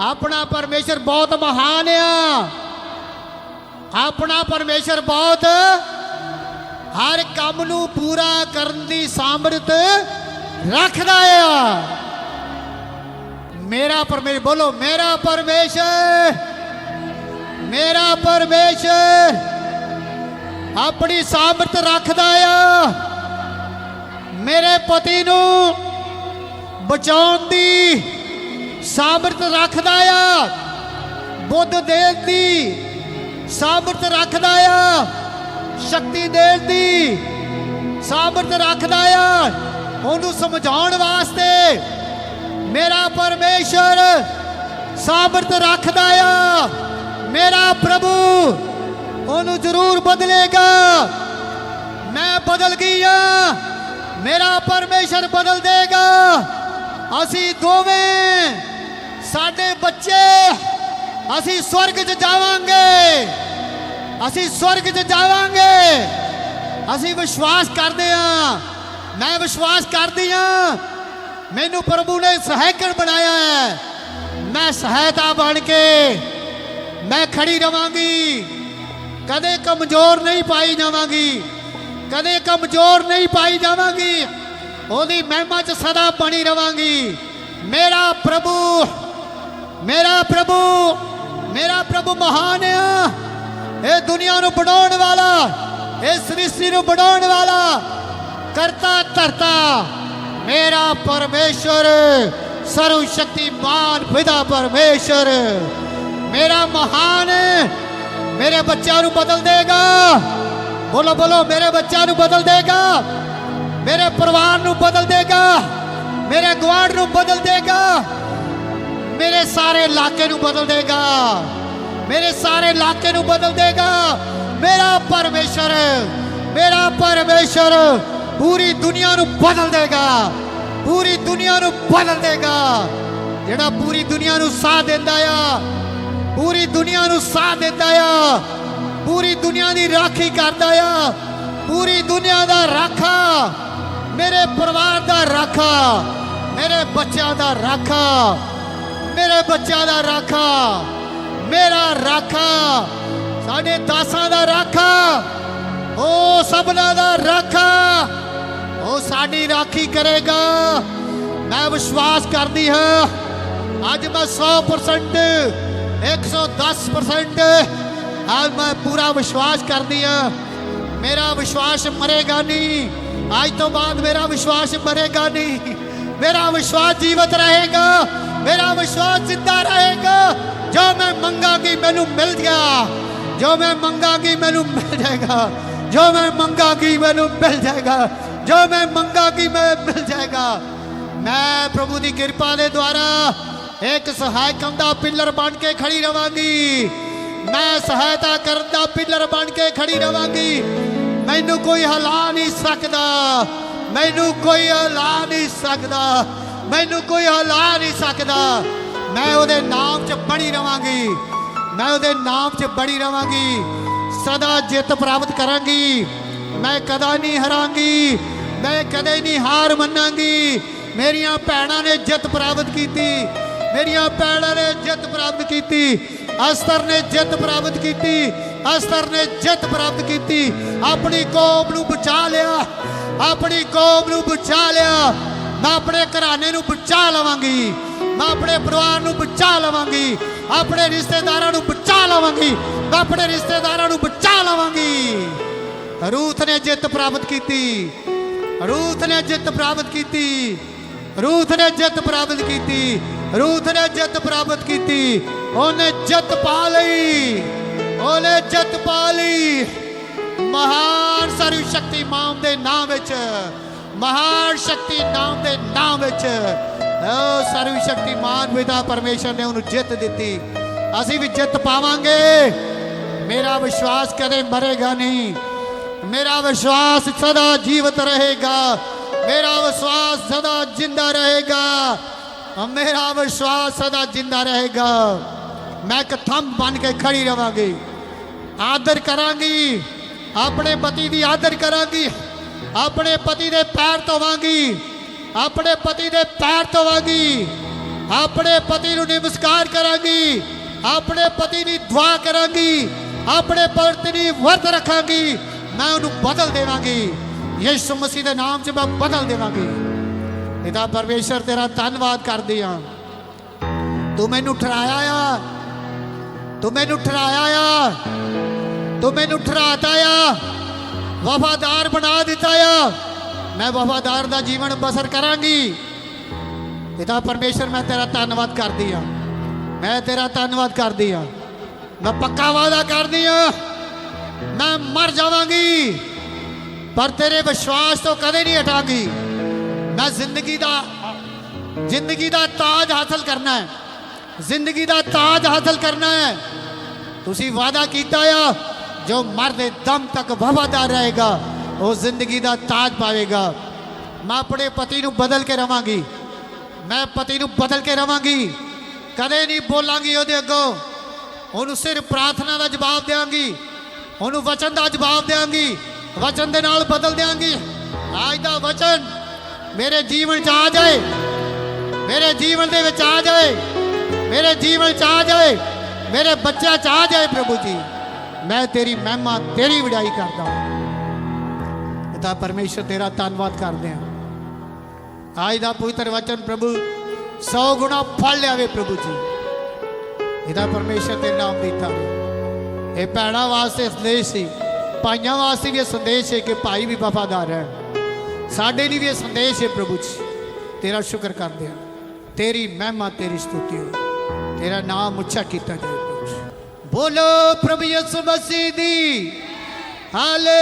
ਆਪਣਾ ਪਰਮੇਸ਼ਰ ਬਹੁਤ ਮਹਾਨ ਆ। ਆਪਣਾ ਪਰਮੇਸ਼ਰ ਬਹੁਤ। ਹਰ ਕੰਮ ਨੂੰ ਪੂਰਾ ਕਰਨ ਦੀ ਸਾਮਰਥ ਰੱਖਦਾ ਆ। ਮੇਰਾ ਪਰਮੇਸ਼ਰ, ਬੋਲੋ, ਮੇਰਾ ਪਰਮੇਸ਼ਰ ਮੇਰਾ ਪਰਮੇਸ਼ਰ ਆਪਣੀ ਸਾਮਰਥ ਰੱਖਦਾ ਆ। ਮੇਰੇ ਪਤੀ ਨੂੰ ਬਚਾਉਣ ਦੀ ਸਾਬਰਤ ਰੱਖਦਾ ਆ। ਬੁੱਧ ਦੇਵ ਦੀ ਸਾਬਰਤ ਰੱਖਦਾ ਆ। ਸ਼ਕਤੀ ਦੇਣ ਦੀ ਸਾਮਰਥ ਰੱਖਦਾ ਆ। ਉਹਨੂੰ ਸਮਝਾਉਣ ਵਾਸਤੇ ਮੇਰਾ ਪਰਮੇਸ਼ਰ ਸਾਬਰਤ ਰੱਖਦਾ ਆ। ਮੇਰਾ ਪ੍ਰਭੂ, ਉਹਨੂੰ ਜ਼ਰੂਰ ਬਦਲੇਗਾ। ਮੈਂ ਬਦਲ ਗਈ ਆ। ਮੇਰਾ ਪਰਮੇਸ਼ਰ ਬਦਲ ਦੇਗਾ। ਅਸੀਂ ਦੋਵੇਂ ਸਾਡੇ ਬੱਚੇ, ਅਸੀਂ ਸਵਰਗ 'ਚ ਜਾਵਾਂਗੇ। ਅਸੀਂ ਸਵਰਗ 'ਚ ਜਾਵਾਂਗੇ। ਅਸੀਂ ਵਿਸ਼ਵਾਸ ਕਰਦੇ ਹਾਂ। ਮੈਂ ਵਿਸ਼ਵਾਸ ਕਰਦੀ ਹਾਂ, ਮੈਨੂੰ ਪ੍ਰਭੂ ਨੇ ਸਹਾਇਕਣ ਬਣਾਇਆ ਹੈ। ਮੈਂ ਸਹਾਇਤਾ ਬਣ ਕੇ, ਮੈਂ ਖੜੀ ਰਵਾਂਗੀ। ਕਦੇ ਕਮਜ਼ੋਰ ਨਹੀਂ ਪਾਈ ਜਾਵਾਂਗੀ। ਕਦੇ ਕਮਜ਼ੋਰ ਨਹੀਂ ਪਾਈ ਜਾਵਾਂਗੀ। ਉਹਦੀ ਮਹਿਮਾ 'ਚ ਸਦਾ ਬਣੀ ਰਵਾਂਗੀ। ਮੇਰਾ ਪ੍ਰਭੂ ਮੇਰਾ ਪ੍ਰਭੂ ਮੇਰਾ ਪ੍ਰਭੂ ਮਹਾਨ ਆ। ਇਹ ਦੁਨੀਆ ਨੂੰ ਬਣਾਉਣ ਵਾਲਾ ਇਹ ਸ੍ਰਿਸ਼ਟੀ ਨੂੰ ਬਣਾਉਣ ਵਾਲਾ ਕਰਤਾ ਧਰਤਾ ਮੇਰਾ ਪਰਮੇਸ਼ਰ ਸਰਵ ਸ਼ਕਤੀਮਾਨ ਪਿਤਾ ਪਰਮੇਸ਼ਰ ਮੇਰਾ ਮਹਾਨ, ਮੇਰੇ ਬੱਚਿਆਂ ਨੂੰ ਬਦਲ ਦੇਗਾ। ਬੋਲੋ ਬੋਲੋ, ਮੇਰੇ ਬੱਚਿਆਂ ਨੂੰ ਬਦਲ ਦੇਗਾ। ਮੇਰੇ ਪਰਿਵਾਰ ਨੂੰ ਬਦਲ ਦੇਗਾ। ਮੇਰੇ ਗਵਾਂਢ ਨੂੰ ਬਦਲ ਦੇਗਾ। ਸਾਰੇ ਇਲਾਕੇ ਨੂੰ ਬਦਲ ਦੇਗਾ। ਮੇਰੇ ਸਾਰੇ ਇਲਾਕੇ ਨੂੰ ਬਦਲ ਦੇਗਾ। ਮੇਰਾ ਪਰਮੇਸ਼ਰ ਮੇਰਾ ਪਰਮੇਸ਼ਰ ਪੂਰੀ ਦੁਨੀਆ ਨੂੰ ਬਦਲ ਦੇਗਾ। ਪੂਰੀ ਦੁਨੀਆ ਨੂੰ ਬਦਲ ਦੇਗਾ। ਜਿਹੜਾ ਪੂਰੀ ਦੁਨੀਆ ਨੂੰ ਸਾਹ ਦਿੰਦਾ ਆ, ਪੂਰੀ ਦੁਨੀਆ ਨੂੰ ਸਾਹ ਦਿੰਦਾ ਆ, ਪੂਰੀ ਦੁਨੀਆ ਦੀ ਰਾਖੀ ਕਰਦਾ ਆ, ਪੂਰੀ ਦੁਨੀਆ ਦਾ ਰਾਖਾ, ਮੇਰੇ ਪਰਿਵਾਰ ਦਾ ਰਾਖਾ, ਮੇਰੇ ਬੱਚਿਆਂ ਦਾ ਰਾਖਾ ਮੇਰੇ ਬੱਚਿਆਂ ਦਾ ਰਾਖਾ, ਮੇਰਾ ਰਾਖਾ, ਸਾਡੇ ਦਾਸਾਂ ਦਾ ਰਾਖਾ ਉਹ ਸਭਨਾ ਦਾ ਰਾਖਾ ਉਹ ਸਾਡੀ ਰਾਖੀ ਕਰੇਗਾ। ਮੈਂ ਵਿਸ਼ਵਾਸ ਕਰਦੀ ਹਾਂ, ਅੱਜ ਮੈਂ 100% 110% ਅੱਜ ਮੈਂ ਪੂਰਾ ਵਿਸ਼ਵਾਸ ਕਰਦੀ ਹਾਂ। ਮੇਰਾ ਵਿਸ਼ਵਾਸ ਮਰੇਗਾ ਨਹੀਂ, ਅੱਜ ਤੋਂ ਬਾਅਦ ਮੇਰਾ ਵਿਸ਼ਵਾਸ ਮਰੇਗਾ ਨਹੀਂ, ਮੇਰਾ ਵਿਸ਼ਵਾਸ ਜੀਵਤ ਰਹੇਗਾ। ਮੇਰਾ ਵਿਸ਼ਵਾਸ ਜ਼ਿੰਦਾ ਰਹੇਗਾ। ਜੋ ਮੈਂ ਮੰਗਾਂਗੀ ਮੈਨੂੰ ਮਿਲ ਗਿਆ। ਜੋ ਮੈਂ ਮੰਗਾਂਗੀ ਮੈਨੂੰ ਮਿਲ ਜਾਏਗਾ। ਜੋ ਮੈਂ ਮੰਗਾਂਗੀ ਮੈਨੂੰ ਮਿਲ ਜਾਏਗਾ। ਜੋ ਮੈਂ ਮੰਗਾਂਗੀ ਮੈਂ ਮਿਲ ਜਾਏਗਾ। ਮੈਂ ਪ੍ਰਭੂ ਦੀ ਕਿਰਪਾ ਦੇ ਦੁਆਰਾ ਇੱਕ ਸਹਾਇਕਮ ਦਾ ਪਿੱਲਰ ਬਣ ਕੇ ਖੜੀ ਰਵਾਂਗੀ। ਮੈਂ ਸਹਾਇਤਾ ਕਰਨ ਦਾ ਪਿੱਲਰ ਬਣ ਕੇ ਖੜੀ ਰਵਾਂਗੀ। ਮੈਨੂੰ ਕੋਈ ਹਲਾ ਨਹੀਂ ਸਕਦਾ। ਮੈਨੂੰ ਕੋਈ ਹਲਾ ਨਹੀਂ ਸਕਦਾ। ਮੈਨੂੰ ਕੋਈ ਹਲਾ ਨਹੀਂ ਸਕਦਾ। ਮੈਂ ਉਹਦੇ ਨਾਮ 'ਚ ਬਣੀ ਰਵਾਂਗੀ। ਮੈਂ ਉਹਦੇ ਨਾਮ 'ਚ ਬਣੀ ਰਵਾਂਗੀ। ਸਦਾ ਜਿੱਤ ਪ੍ਰਾਪਤ ਕਰਾਂਗੀ। ਮੈਂ ਕਦਾ ਨਹੀਂ ਹਾਰਾਂਗੀ। ਮੈਂ ਕਦੇ ਨਹੀਂ ਹਾਰ ਮੰਨਾਂਗੀ। ਮੇਰੀਆਂ ਭੈਣਾਂ ਨੇ ਜਿੱਤ ਪ੍ਰਾਪਤ ਕੀਤੀ। ਮੇਰੀਆਂ ਭੈਣਾਂ ਨੇ ਜਿੱਤ ਪ੍ਰਾਪਤ ਕੀਤੀ। ਅਸਤਰ ਨੇ ਜਿੱਤ ਪ੍ਰਾਪਤ ਕੀਤੀ। ਅਸਤਰ ਨੇ ਜਿੱਤ ਪ੍ਰਾਪਤ ਕੀਤੀ। ਆਪਣੀ ਕੌਮ ਨੂੰ ਬਚਾ ਲਿਆ। ਆਪਣੀ ਕੌਮ ਨੂੰ ਬਚਾ ਲਿਆ। ਮੈਂ ਆਪਣੇ ਘਰਾਣੇ ਨੂੰ ਬਚਾ ਲਵਾਂਗੀ। ਮੈਂ ਆਪਣੇ ਪਰਿਵਾਰ ਨੂੰ ਬਚਾ ਲਵਾਂਗੀ। ਆਪਣੇ ਰਿਸ਼ਤੇਦਾਰਾਂ ਨੂੰ ਬਚਾ ਲਵਾਂਗੀ। ਮੈਂ ਆਪਣੇ ਰਿਸ਼ਤੇਦਾਰਾਂ ਨੂੰ ਬਚਾ ਲਵਾਂਗੀ। ਰੂਥ ਨੇ ਜਿੱਤ ਪ੍ਰਾਪਤ ਕੀਤੀ। ਰੂਥ ਨੇ ਜਿੱਤ ਪ੍ਰਾਪਤ ਕੀਤੀ। ਰੂਥ ਨੇ ਜਿੱਤ ਪ੍ਰਾਪਤ ਕੀਤੀ। ਰੂਥ ਨੇ ਜਿੱਤ ਪ੍ਰਾਪਤ ਕੀਤੀ। ਉਹਨੇ ਜਿੱਤ ਪਾ ਲਈ। ਉਹਨੇ ਜਿੱਤ ਪਾ ਲਈ। ਮਹਾਨ ਸਰਵ ਸ਼ਕਤੀਮਾਨ ਦੇ ਨਾਮ ਵਿੱਚ ਮਹਾਨ ਸ਼ਕਤੀ ਨਾਮ ਦੇ ਨਾਮ ਵਿੱਚ ਓ ਸਰਵ ਸ਼ਕਤੀਮਾਨ ਪਿਤਾ ਪਰਮੇਸ਼ਰ ਨੇ ਉਹਨੂੰ ਜਿੱਤ ਦਿੱਤੀ। ਅਸੀਂ ਵੀ ਜਿੱਤ ਪਾਵਾਂਗੇ। ਮੇਰਾ ਵਿਸ਼ਵਾਸ ਕਦੇ ਮਰੇਗਾ ਨਹੀਂ। ਮੇਰਾ ਵਿਸ਼ਵਾਸ ਸਦਾ ਜੀਵਤ ਰਹੇਗਾ। ਮੇਰਾ ਵਿਸ਼ਵਾਸ ਸਦਾ ਜਿੰਦਾ ਰਹੇਗਾ। ਮੇਰਾ ਵਿਸ਼ਵਾਸ ਸਦਾ ਜਿੰਦਾ ਰਹੇਗਾ। ਮੈਂ ਇੱਕ ਥੰਮ ਬਣ ਕੇ ਖੜੀ ਰਵਾਂਗੀ। ਆਦਰ ਕਰਾਂਗੀ। ਆਪਣੇ ਪਤੀ ਦੀ ਆਦਰ ਕਰਾਂਗੀ। ਆਪਣੇ ਪਤੀ ਦੇ ਪੈਰ ਧੋਵਾਂਗੀ ਆਪਣੇ ਪਤੀ ਦੇ ਪੈਰ ਧੋਵਾਂਗੀ ਆਪਣੇ ਪਤੀ ਨੂੰ ਨਮਸਕਾਰ ਕਰਾਂਗੀ ਆਪਣੇ ਪਤੀ ਦੀ ਦੁਆ ਕਰਾਂਗੀ ਆਪਣੇ ਪਤੀ ਦੀ ਵਰਤ ਰੱਖਾਂਗੀ ਮੈਂ ਉਹਨੂੰ ਬਦਲ ਦੇਵਾਂਗੀ ਯਿਸੂ ਮਸੀਹ ਦੇ ਨਾਮ 'ਚ ਮੈਂ ਬਦਲ ਦੇਵਾਂਗੀ ਪਿਤਾ ਪਰਮੇਸ਼ਰ ਤੇਰਾ ਧੰਨਵਾਦ ਕਰਦੇ ਹਾਂ ਤੂੰ ਮੈਨੂੰ ਠਰਾਇਆ ਆ ਤੂੰ ਮੈਨੂੰ ਠਰਾਇਆ ਆ ਤੂੰ ਮੈਨੂੰ ਠਰਾਤਾ ਆ ਵਫਾਦਾਰ ਬਣਾ ਦਿੱਤਾ ਆ। ਮੈਂ ਵਫਾਦਾਰ ਦਾ ਜੀਵਨ ਬਸਰ ਕਰਾਂਗੀ। ਪਿਤਾ ਪਰਮੇਸ਼ਰ, ਮੈਂ ਤੇਰਾ ਧੰਨਵਾਦ ਕਰਦੀ ਆ। ਮੈਂ ਤੇਰਾ ਧੰਨਵਾਦ ਕਰਦੀ ਆ। ਮੈਂ ਪੱਕਾ ਵਾਅਦਾ ਕਰਦੀ ਆ। ਮੈਂ ਮਰ ਜਾਵਾਂਗੀ। ਪਰ ਤੇਰੇ ਵਿਸ਼ਵਾਸ ਤੋਂ ਕਦੇ ਨਹੀਂ ਹਟਾਂਗੀ। ਮੈਂ ਜ਼ਿੰਦਗੀ ਦਾ ਜ਼ਿੰਦਗੀ ਦਾ ਤਾਜ ਹਾਸਲ ਕਰਨਾ ਹੈ। ਜ਼ਿੰਦਗੀ ਦਾ ਤਾਜ ਹਾਸਲ ਕਰਨਾ ਹੈ। ਤੁਸੀਂ ਵਾਅਦਾ ਕੀਤਾ ਆ। ਜੋ ਮਰਦੇ ਦਮ ਤੱਕ ਵਫਾਦਾਰ ਰਹੇਗਾ, ਉਹ ਜ਼ਿੰਦਗੀ ਦਾ ਤਾਜ ਪਾਵੇਗਾ। ਮੈਂ ਆਪਣੇ ਪਤੀ ਨੂੰ ਬਦਲ ਕੇ ਰਵਾਂਗੀ। ਮੈਂ ਪਤੀ ਨੂੰ ਬਦਲ ਕੇ ਰਵਾਂਗੀ। ਕਦੇ ਨਹੀਂ ਬੋਲਾਂਗੀ ਉਹਦੇ ਅੱਗੋਂ। ਉਹਨੂੰ ਸਿਰਫ ਪ੍ਰਾਰਥਨਾ ਦਾ ਜਵਾਬ ਦੇਵਾਂਗੀ। ਉਹਨੂੰ ਵਚਨ ਦਾ ਜਵਾਬ ਦੇਵਾਂਗੀ। ਵਚਨ ਦੇ ਨਾਲ ਬਦਲ ਦੇਵਾਂਗੀ। ਅੱਜ ਦਾ ਵਚਨ ਮੇਰੇ ਜੀਵਨ 'ਚ ਆ ਜਾਏ। ਮੇਰੇ ਜੀਵਨ ਦੇ ਵਿੱਚ ਆ ਜਾਏ। ਮੇਰੇ ਜੀਵਨ 'ਚ ਆ ਜਾਏ। ਮੇਰੇ ਬੱਚਿਆਂ 'ਚ ਆ ਜਾਏ ਪ੍ਰਭੂ ਜੀ। ਮੈਂ ਤੇਰੀ ਮਹਿਮਾ, ਤੇਰੀ ਵਡਾਈ ਕਰਦਾ ਪਿਤਾ ਪਰਮੇਸ਼ਰ, ਤੇਰਾ ਧੰਨਵਾਦ ਕਰਦੇ ਹਾਂ। ਅੱਜ ਦਾ ਪਵਿੱਤਰ ਵਚਨ ਪ੍ਰਭੂ 100 ਗੁਣਾ ਫਲ ਲਿਆਵੇ ਪ੍ਰਭੂ ਜੀ। ਇਹਦਾ ਪਰਮੇਸ਼ਰ ਦੇ ਨਾਮ ਦੀ ਇਹ ਭੈਣਾਂ ਵਾਸਤੇ ਸੰਦੇਸ਼ ਸੀ, ਭਾਈਆਂ ਵਾਸਤੇ ਵੀ ਇਹ ਸੰਦੇਸ਼ ਹੈ ਕਿ ਭਾਈ ਵੀ ਵਫਾਦਾਰ ਹੈ। ਸਾਡੇ ਲਈ ਵੀ ਇਹ ਸੰਦੇਸ਼ ਹੈ ਪ੍ਰਭੂ ਜੀ। ਤੇਰਾ ਸ਼ੁਕਰ ਕਰਦੇ ਹਾਂ। ਤੇਰੀ ਮਹਿਮਾ, ਤੇਰੀ ਸਤੁਤੀ ਹੋ ਤੇਰਾ ਨਾਮ ਉੱਚਾ ਕੀਤਾ ਜਾਵੇ। ਪ੍ਰਭੂ ਜੀ। ਬੋਲੋ ਪ੍ਰਭੂ ਯਿਸੂ ਮਸੀਹ ਦੀ ਹਾਲੇ